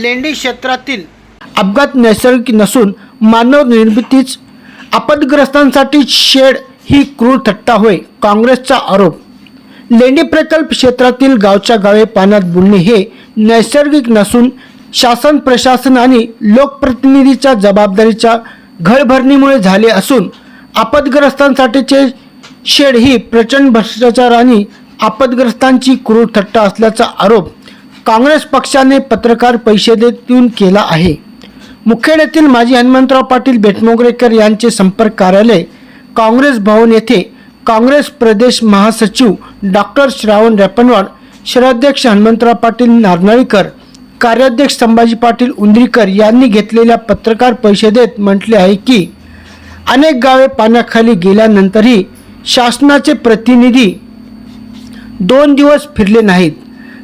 लेंडी क्षेत्रातील अपघात नैसर्गिक नसून मानव निर्मितीच आपदग्रस्तांसाठी शेड ही क्रूर थट्टा होय काँग्रेसचा आरोप. लेंडी प्रकल्प क्षेत्रातील गावच्या गावे पाण्यात बुडणे हे नैसर्गिक नसून शासन प्रशासन आणि लोकप्रतिनिधीच्या जबाबदारीच्या घरभरणीमुळे झाले असून आपदग्रस्तांसाठीचे शेड ही प्रचंड भ्रष्टाचार आणि आपदग्रस्तांची क्रूर थट्टा असल्याचा आरोप काँग्रेस पक्षाने पत्रकार परिषदेतून केला आहे. मुखेड येथील माजी हनुमंतराव पाटील बेटमोगरेकर यांचे संपर्क कार्यालय काँग्रेस भवन येथे काँग्रेस प्रदेश महासचिव डॉक्टर श्रावण रेपनवाड शहराध्यक्ष हनुमंतराव पाटील नारनाळीकर कार्याध्यक्ष संभाजी पाटील उंद्रीकर यांनी घेतलेल्या पत्रकार परिषदेत म्हटले आहे की अनेक गावे पाण्याखाली गेल्यानंतरही शासनाचे प्रतिनिधी दोन दिवस फिरले नाहीत.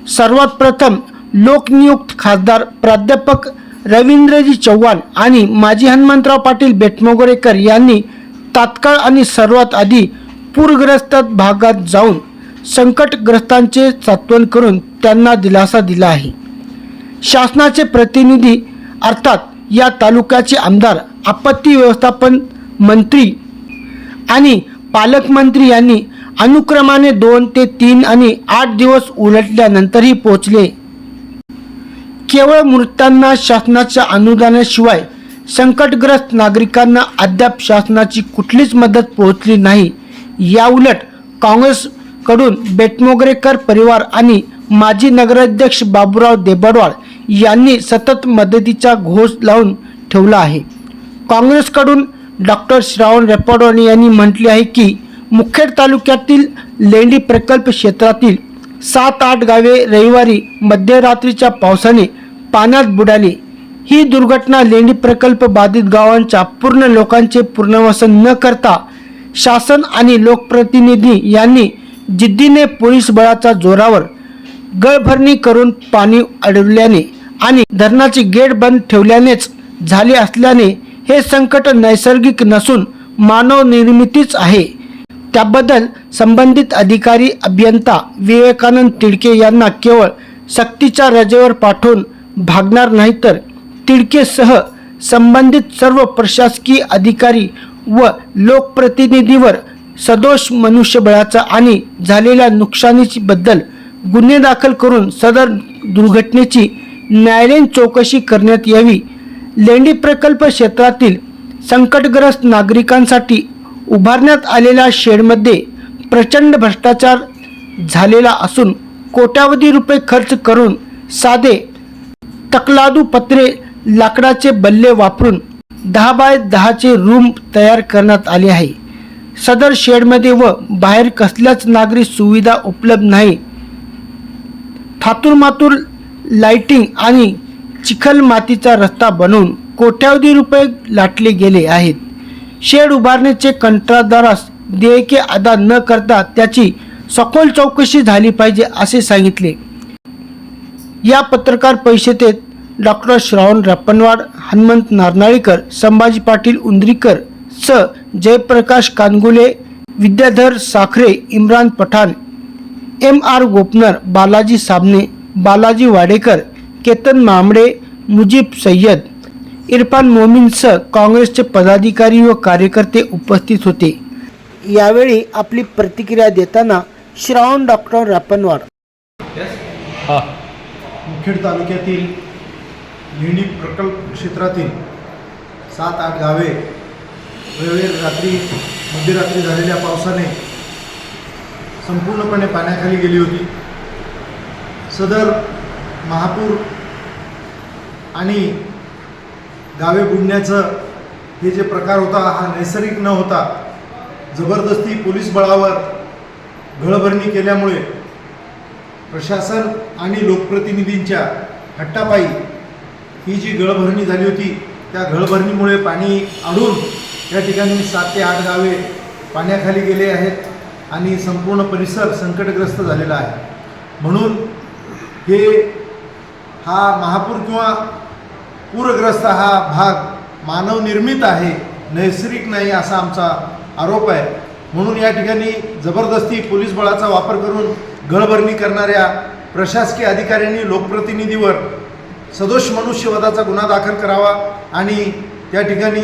सर्वात प्रथम लोकनियुक्त खासदार प्राध्यापक रवींद्रजी चव्हाण आणि माजी हनुमंतराव पाटील बेटमोगरेकर यांनी तात्काळ आणि सर्वात आधी पूरग्रस्त भागात जाऊन संकटग्रस्तांचे सांत्वन करून त्यांना दिलासा दिला आहे. शासनाचे प्रतिनिधी अर्थात या तालुक्याचे आमदार आपत्ती व्यवस्थापन मंत्री आणि पालकमंत्री यांनी अनुक्रमाने दोन ते तीन आणि आठ दिवस उलटल्यानंतरही पोचले केवळ मृतांना शासनाच्या अनुदानाशिवाय संकटग्रस्त नागरिकांना अद्याप शासनाची कुठलीच मदत पोहोचली नाही. याउलट काँग्रेसकडून बेटमोगरेकर परिवार आणि माजी नगराध्यक्ष बाबूराव देबडवाळ यांनी सतत मदतीचा घोष लावून ठेवला आहे. काँग्रेसकडून डॉक्टर श्रावण रेपाडवाणी यांनी म्हटले आहे की मुखेड तालुक्यातील लेंडी प्रकल्प क्षेत्रातील सात आठ गावे रविवारी मध्यरात्रीच्या पावसाने पाण्यात बुडाली. ही दुर्घटना लेंडी प्रकल्प बाधित गावांच्या पूर्ण लोकांचे पुनर्वसन न करता शासन आणि लोकप्रतिनिधी यांनी जिद्दीने पोलीस बळाच्या जोरावर गळभरणी करून पाणी अडवल्याने आणि धरणाचे गेट बंद ठेवल्यानेच झाले असल्याने हे संकट नैसर्गिक नसून मानव निर्मितीच आहे. त्याबद्दल संबंधित अधिकारी अभियंता विवेकानंद तिडके यांना केवळ सक्तीच्या रजेवर पाठवून भागणार नाही तर तिडकेसह संबंधित सर्व प्रशासकीय अधिकारी व लोकप्रतिनिधीवर सदोष मनुष्यबळाचा आणि झालेल्या नुकसानीबद्दल गुन्हे दाखल करून सदर दुर्घटनेची न्यायालयीन चौकशी करण्यात यावी. लेंडी प्रकल्प क्षेत्रातील संकटग्रस्त नागरिकांसाठी उभारण्यात आलेल्या शेडमध्ये प्रचंड भ्रष्टाचार झालेला असून कोट्यावधी रुपये खर्च करून साधे तकलादू पत्रे लाकडाचे बल्ले वापरून दहा बाय दहाचे रूम तयार करण्यात आले आहे. सदर शेडमध्ये व बाहेर कसल्याच नागरी सुविधा उपलब्ध नाही. थातूरमातूर लाइटिंग आणि चिखल मातीचा रस्ता बनवून कोट्यावधी रुपये लाटले गेले आहेत. शेड उभारण्याचे कंत्राटदारास देयके अदा न करता त्याची सखोल चौकशी झाली पाहिजे असे सांगितले. या पत्रकार परिषदेत डॉक्टर श्रावण रप्पनवाड हनुमंत नारनाळीकर संभाजी पाटील उंद्रीकर स. जयप्रकाश कानगुले विद्याधर साखरे इम्रान पठाण एम. आर. गोपनर बालाजी साबणे बालाजी वाडेकर केतन मामडे मुजीब सय्यद इरफान मोमीनसह काँग्रेसचे पदाधिकारी व कार्यकर्ते उपस्थित होते. यावेळी आपली प्रतिक्रिया देताना श्रावण डॉक्टर रापनवार. मुखेड तालुक्यातील लेणी प्रकल्प क्षेत्रातील सात आठ गावे रविवार रात्री मध्यरात्री झालेल्या पावसाने संपूर्णपणे पाण्याखाली गेली होती. सदर महापूर आणि गावे बुडण्याचं हे जे प्रकार होता हा नैसर्गिक न होता जबरदस्ती पोलीस बळावर घळभरणी केल्यामुळे प्रशासन आणि लोकप्रतिनिधींच्या हट्टापायी ही जी गळभरणी झाली होती त्या गळभरणीमुळे पाणी अडून या ठिकाणी सात ते आठ गावे पाण्याखाली गेले आहेत आणि संपूर्ण परिसर संकटग्रस्त झालेला आहे. म्हणून हे हा महापूर किंवा पूरग्रस्त हा भाग मानवनिर्मित आहे नैसर्गिक नाही असा आमचा आरोप आहे. म्हणून या ठिकाणी जबरदस्ती पोलीस बळाचा वापर करून गळभरणी करणाऱ्या प्रशासकीय अधिकाऱ्यांनी लोकप्रतिनिधीवर सदोष मनुष्यवधाचा गुन्हा दाखल करावा आणि त्या ठिकाणी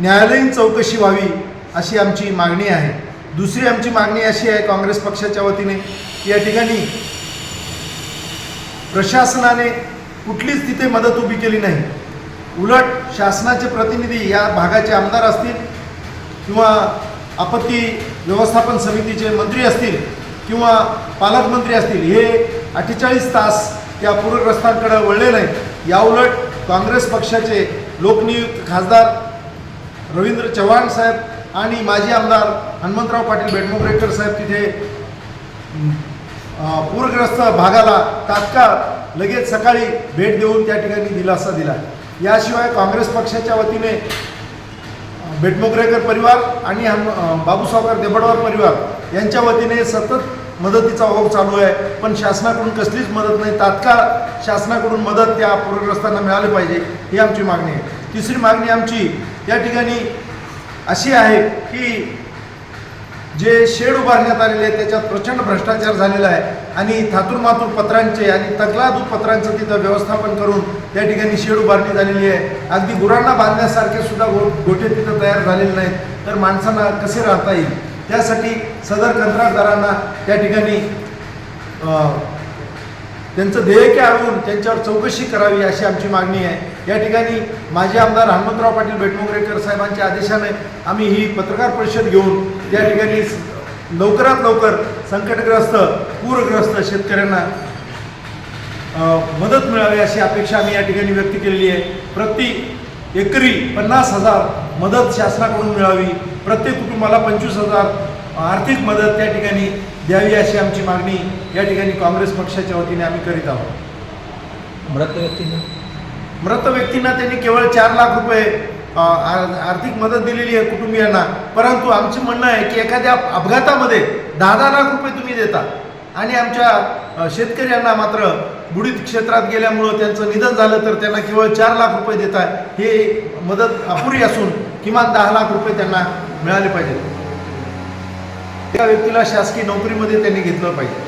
न्यायालयीन चौकशी व्हावी अशी आमची मागणी आहे. दुसरी आमची मागणी अशी आहे काँग्रेस पक्षाच्या वतीने या ठिकाणी प्रशासनाने कुठलीच तिथे मदत उभी केली नाही. उलट शासनाचे प्रतिनिधी या भागाचे आमदार असतील किंवा आपत्ती व्यवस्थापन समितीचे मंत्री असतील किंवा पालकमंत्री असतील हे अठ्ठेचाळीस तास त्या पूरग्रस्तांकडे वळले नाही. याउलट काँग्रेस पक्षाचे लोकनियुक्त खासदार रवींद्र चव्हाण साहेब आणि माजी आमदार हनुमंतराव पाटील बेटमोगरेकर साहेब तिथे पूरग्रस्त भागाला तात्काळ लगेच सकाळी भेट देऊन त्या ठिकाणी दिलासा दिला. याशिवाय काँग्रेस पक्षाच्या वतीने भेटमोगरेकर बेटमोगरेकर परिवार आणि हम बाबूसावकर देबडवार परिवार यांच्या वतीने सतत मदतीचा ओघ चालू आहे. पण शासनाकडून कसलीच मदत नाही. तात्काळ शासनाकडून मदत त्या पूरग्रस्तांना मिळाली पाहिजे ही आमची मागणी आहे. तिसरी मागणी आमची या ठिकाणी अशी आहे की जे शेड उभारण्यात आलेले आहे त्याच्यात प्रचंड भ्रष्टाचार झालेला आहे. आणि थातूरमातूर पत्रांचे आणि तकलादूर पत्रांचं तिथं व्यवस्थापन करून त्या ठिकाणी शेड उभारणी झालेली आहे. अगदी गुरांना बांधण्यासारखे सुद्धा गो गोटे तिथं तयार झालेले नाहीत. तर माणसांना कसे राहता येईल? त्यासाठी सदर कंत्राटदारांना त्या ठिकाणी त्यांचं ध्येयके आणून त्यांच्यावर चौकशी करावी अशी आमची मागणी आहे. या ठिकाणी माजी आमदार हनुमंतराव पाटील बेटमोगरेकर साहेबांच्या आदेशाने आम्ही ही पत्रकार परिषद घेऊन त्या ठिकाणी लवकरात लवकर संकटग्रस्त पूरग्रस्त शेतकऱ्यांना मदत मिळावी अशी अपेक्षा आम्ही या ठिकाणी व्यक्त केलेली आहे. प्रति एकरी पन्नास हजार मदत शासनाकडून मिळावी. प्रत्येक कुटुंबाला पंचवीस हजार आर्थिक मदत त्या ठिकाणी द्यावी अशी आमची मागणी या ठिकाणी काँग्रेस पक्षाच्या वतीने आम्ही करीत आहोत. मृत व्यक्तीने? मृत व्यक्तींना त्यांनी केवळ चार लाख रुपये आर्थिक मदत दिलेली आहे कुटुंबियांना. परंतु आमचं म्हणणं आहे की एखाद्या अपघातामध्ये दहा दहा लाख रुपये तुम्ही देता. आणि आमच्या शेतकऱ्यांना मात्र बुडीत क्षेत्रात गेल्यामुळं त्यांचं निधन झालं तर त्यांना केवळ चार लाख रुपये देता हे मदत अपुरी असून किमान दहा लाख रुपये त्यांना मिळाले पाहिजेत. त्या व्यक्तीला शासकीय नोकरीमध्ये त्यांनी घेतलं पाहिजे.